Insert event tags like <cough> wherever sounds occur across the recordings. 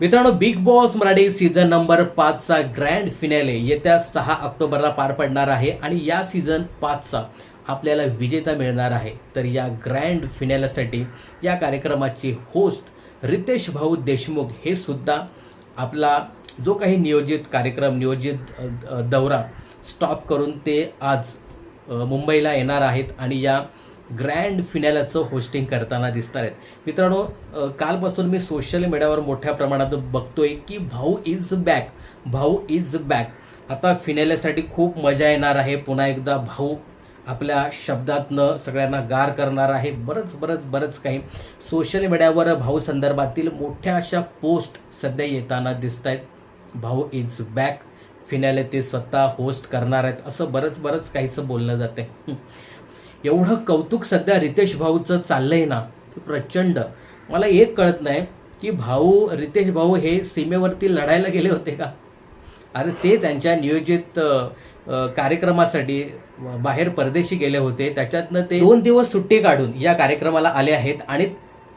मित्रांनो Bigg Boss Marathi season number पाचचा grand finale येत्या सहा ऑक्टोबरला पार पडणार आहे आणि या सीझन पाचचा आपल्याला विजेता मिळणार आहे. तर या ग्रँड फिनाल्यासाठी या कार्यक्रमाचे होस्ट रितेश भाऊ देशमुख हे सुद्धा आपला जो काही नियोजित कार्यक्रम नियोजित दौरा स्टॉप करून ते आज मुंबईला येणार आहेत आणि या ग्रँड फिनॅलाचं होस्टिंग करताना दिसणार आहेत. मित्रांनो कालपासून मी सोशल मीडियावर मोठ्या प्रमाणात बघतोय की Bhau is back Bhau is back आता फिनॅल्यासाठी खूप मजा येणार आहे. पुन्हा एकदा भाऊ आपल्या शब्दातनं सगळ्यांना गार करणार आहे. बरंच बरंच बरंच काही. सोशल मीडियावर भाऊ संदर्भातील मोठ्या अशा पोस्ट सध्या येताना दिसत आहेत भाऊ इज बॅक फिनॅले ते स्वतः होस्ट करणार आहेत. असं बरंच बरंच काहीचं बोललं आहे एवढं कौतुक सध्या रितेश भाऊचं चाललंय ना प्रचंड. मला एक कळत नाही की भाऊ रितेश भाऊ हे सीमेवरती लढायला गेले होते का? अरे ते त्यांच्या नियोजित कार्यक्रमासाठी बाहेर परदेशी गेले होते. त्याच्यातनं ते दोन दिवस सुट्टी काढून या कार्यक्रमाला आले आहेत आणि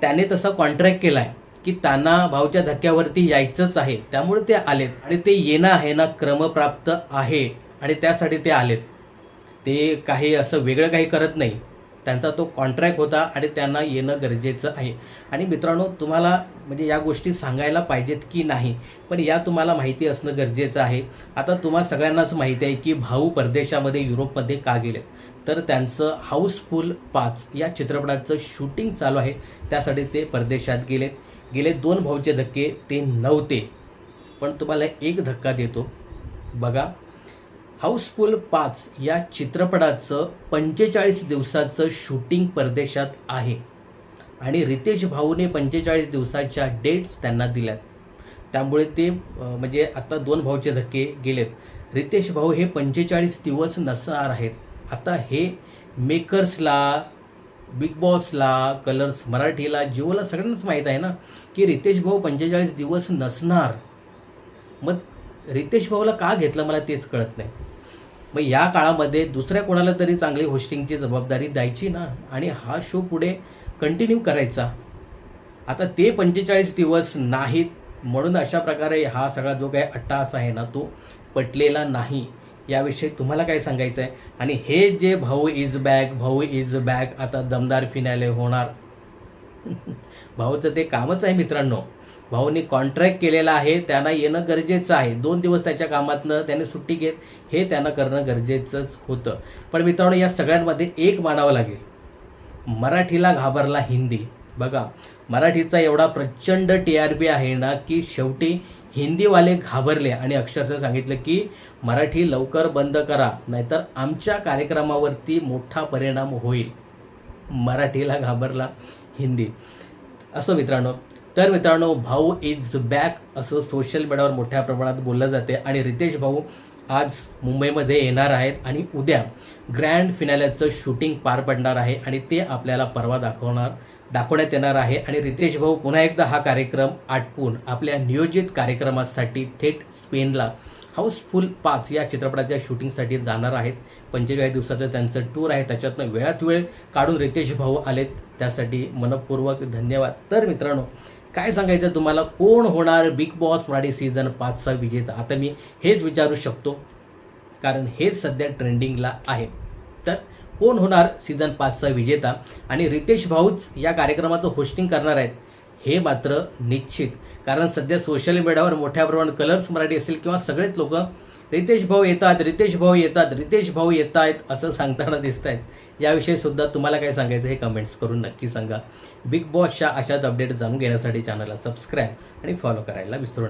त्याने तसा कॉन्ट्रॅक्ट केला आहे की त्यांना भाऊच्या धक्क्यावरती यायचंच आहे. त्यामुळे ते आलेत आणि ते येणं आहे ना क्रमप्राप्त आहे आणि त्यासाठी ते आलेत. ते काही असं वेगळं काही करत नाही. त्यांचा तो कॉन्ट्रॅक्ट होता आणि त्यांना येणं गरजेचं आहे. आणि मित्रांनो तुम्हाला म्हणजे या गोष्टी सांगायला पाहिजेत की नाही पण या तुम्हाला माहिती असणं गरजेचं आहे. आता तुम्हा सगळ्यांनाच माहिती आहे की भाऊ परदेशामध्ये युरोपमध्ये का गेलेत? तर त्यांचं हाऊसफुल पाच या चित्रपटाचं शूटिंग चालू आहे. त्यासाठी ते परदेशात गेलेत. गेले दोन भाऊचे धक्के ते नव्हते. पण तुम्हाला एक धक्का देतो. बघा हाऊसफुल पाच या चित्रपटाचं पंचेचाळीस दिवसाचं शूटिंग परदेशात आहे. आणि रितेश भाऊने पंचेचाळीस दिवसाच्या डेट्स त्यांना दिल्यात. त्यामुळे ते म्हणजे आता दोन भाऊचे धक्के गेलेत. रितेश भाऊ हे पंचेचाळीस दिवस नसणार आहेत. आता हे मेकर्सला बिग बॉसला कलर्स मराठीला जिओला सगळ्यांनाच माहीत आहे ना की रितेश भाऊ पंचेचाळीस दिवस नसणार. मग रितेश भाऊला का घेतलं मला तेच कळत नाही. मग या काळामध्ये दुसऱ्या कोणाला तरी चांगली होस्टिंगची जबाबदारी द्यायची ना? आणि हा शो पुढे कंटिन्यू करायचा. आता ते पंचेचाळीस दिवस नाहीत. म्हणून अशा प्रकारे हा सगळा जो काही अट्टास आहे ना तो पटलेला नाही. याविषयी तुम्हाला काय सांगायचं आहे आणि हे जे Bhau is back Bhau is back आता दमदार फिनाले होणार. <laughs> भाऊचं ते कामच आहे मित्रांनो. भाऊनी कॉन्ट्रॅक्ट केलेला आहे त्यांना येणं गरजेचं आहे. दोन दिवस त्याच्या कामातनं त्याने सुट्टी घेत हे त्यांना करणं गरजेचंच होतं. पण मित्रांनो या सगळ्यांमध्ये एक मानावं लागेल. मराठीला घाबरला हिंदी. बघा मराठीचा एवढा प्रचंड टी आर पी आहे ना की शेवटी हिंदीवाले घाबरले आणि अक्षरशः सांगितलं की मराठी लवकर बंद करा नाहीतर आमच्या कार्यक्रमावरती मोठा परिणाम होईल. मराठीला घाबरला. हिंदी. असं मित्रांनो तर मित्रांनो भाऊ इज बॅक असं सोशल मीडियावर मोठ्या प्रमाणात बोललं जाते आणि रितेश भाऊ आज मुंबईमध्ये येणार आहेत आणि उद्या ग्रँड फिनाल्याचं शूटिंग पार पडणार आहे आणि ते आपल्याला परवा दाखवणार दाखवण्यात येणार आहे. आणि रितेश भाऊ पुन्हा एकदा हा कार्यक्रम आटपून आपल्या नियोजित कार्यक्रमासाठी थेट स्पेनला हाऊसफुल पाच या चित्रपटाच्या शूटिंगसाठी जाणार आहेत. पंचेचाळीस दिवसाचं त्यांचं टूर आहे. त्याच्यातनं वेळात वेळ काढून रितेश भाऊ आलेत. त्यासाठी मनपूर्वक धन्यवाद. तर मित्रांनो काय सांगायचं तुम्हाला? कोण होणार बिग बॉस मराठी सीझन पाचचा विजेता? आता मी हेच विचारू शकतो. कारण हेच सध्या ट्रेंडिंगला आहे. तर कोण होणार सीझन पाचचा विजेता? आणि रितेश भाऊच या कार्यक्रमाचं होस्टिंग करणार आहेत. हे मात्र निश्चित. कारण सध्या सोशल मीडियावर मोठ्या प्रमाणात कलर्स मराठी असेल किंवा सगळेच लोक रितेश भाऊ येतात रितेश भाऊ येतात रितेश भाऊ येत आहेत असं सांगताना दिसत आहेत याविषयी सुद्धा तुम्हाला काय सांगायचं हे कमेंट्स करून नक्की सांगा. बिग बॉसच्या अशाच अपडेट जाणून घेण्यासाठी चॅनलला सबस्क्राईब आणि फॉलो करायला विसरू नका.